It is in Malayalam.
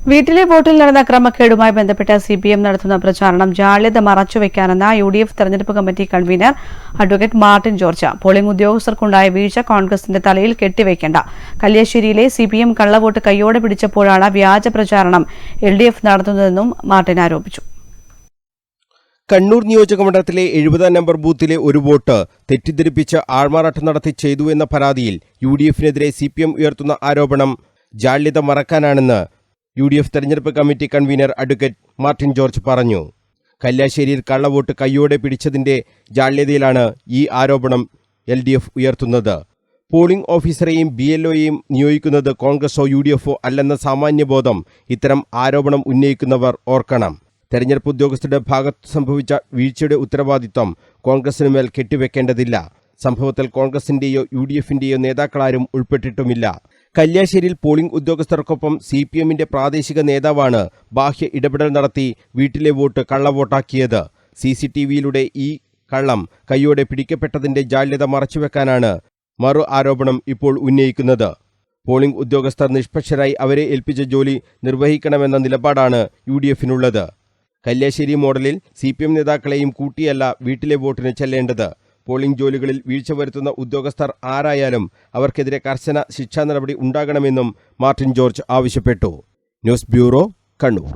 വീട്ടിലെ വോട്ടിൽ നടന്ന ക്രമക്കേടുമായി ബന്ധപ്പെട്ട് സി പി എം നടത്തുന്ന പ്രചാരണം ജാള്യത മറച്ചുവെക്കാനെന്ന യു ഡി എഫ് തെരഞ്ഞെടുപ്പ് committee convener advocate Martin George. Polling ഉദ്യോഗസ്ഥർക്കുണ്ടായ വീഴ്ച കോൺഗ്രസിന്റെ തലയിൽ കെട്ടിവെക്കേണ്ട. കല്യാശ്ശേരിയിലെ സി പി എം കള്ളവോട്ട് കൈയോടെ പിടിച്ചപ്പോഴാണ് വ്യാജ പ്രചാരണം എൽ ഡി എഫ് നടത്തുന്നതെന്നും മാർട്ടിൻ ആരോപിച്ചു. കണ്ണൂർ നിയോജകമണ്ഡലത്തിലെ എഴുപതാം നമ്പർ ബൂത്തിലെ ഒരു വോട്ട് തെറ്റിദ്ധരിപ്പിച്ച് ആൾമാറാട്ടം നടത്തി ചെയ്തു എന്ന പരാതിയിൽ യു ഡി എഫിനെതിരെ സി പി എം ഉയർത്തുന്ന ആരോപണം ജാള്യത മറക്കാനാണെന്ന് യു ഡി എഫ് തെരഞ്ഞെടുപ്പ് committee convener advocate Martin George പറഞ്ഞു. കല്യാശ്ശേരിയിൽ കള്ളവോട്ട് കയ്യോടെ പിടിച്ചതിന്റെ ജാള്യതയിലാണ് ഈ ആരോപണം എൽ ഡി എഫ് ഉയർത്തുന്നത്. പോളിംഗ് ഓഫീസറെയും ബി എൽ ഒയെയും നിയോഗിക്കുന്നത് കോൺഗ്രസോ യു ഡി എഫോ അല്ലെന്ന സാമാന്യബോധം ഇത്തരം ആരോപണം ഉന്നയിക്കുന്നവർ ഓർക്കണം. തെരഞ്ഞെടുപ്പ് ഉദ്യോഗസ്ഥരുടെ ഭാഗത്ത് സംഭവിച്ച വീഴ്ചയുടെ ഉത്തരവാദിത്വം കോൺഗ്രസിനുമേൽ കെട്ടിവെക്കേണ്ടതില്ല. സംഭവത്തിൽ കോൺഗ്രസിന്റെയോ യു ഡി എഫിന്റെയോ നേതാക്കളാരും ഉൾപ്പെട്ടിട്ടുമില്ല. കല്യാശ്ശേരിയിൽ പോളിംഗ് ഉദ്യോഗസ്ഥർക്കൊപ്പം സി പി എമ്മിന്റെ പ്രാദേശിക നേതാവാണ് ബാഹ്യ ഇടപെടൽ നടത്തി വീട്ടിലെ വോട്ട് കള്ളവോട്ടാക്കിയത്. സി സി ടി വിയിലൂടെ ഈ കള്ളം കൈയോടെ പിടിക്കപ്പെട്ടതിന്റെ ജാള്യത മറച്ചുവെക്കാനാണ് മറു ആരോപണം ഇപ്പോൾ ഉന്നയിക്കുന്നത്. പോളിംഗ് ഉദ്യോഗസ്ഥർ നിഷ്പക്ഷരായി അവരെ ഏൽപ്പിച്ച ജോലി നിർവഹിക്കണമെന്ന നിലപാടാണ് യു ഡി എഫിനുള്ളത് കല്യാശ്ശേരി മോഡലിൽ സി പി എം നേതാക്കളെയും കൂട്ടിയല്ല വീട്ടിലെ വോട്ടിന് ചെല്ലേണ്ടത്. പോളിംഗ് ജോലികളിൽ വീഴ്ച വരുത്തുന്ന ഉദ്യോഗസ്ഥർ ആരായാലും അവർക്കെതിരെ കർശന ശിക്ഷാ നടപടി ഉണ്ടാകണമെന്നും മാർട്ടിൻ ജോർജ് ആവശ്യപ്പെട്ടു. News bureau Kannur.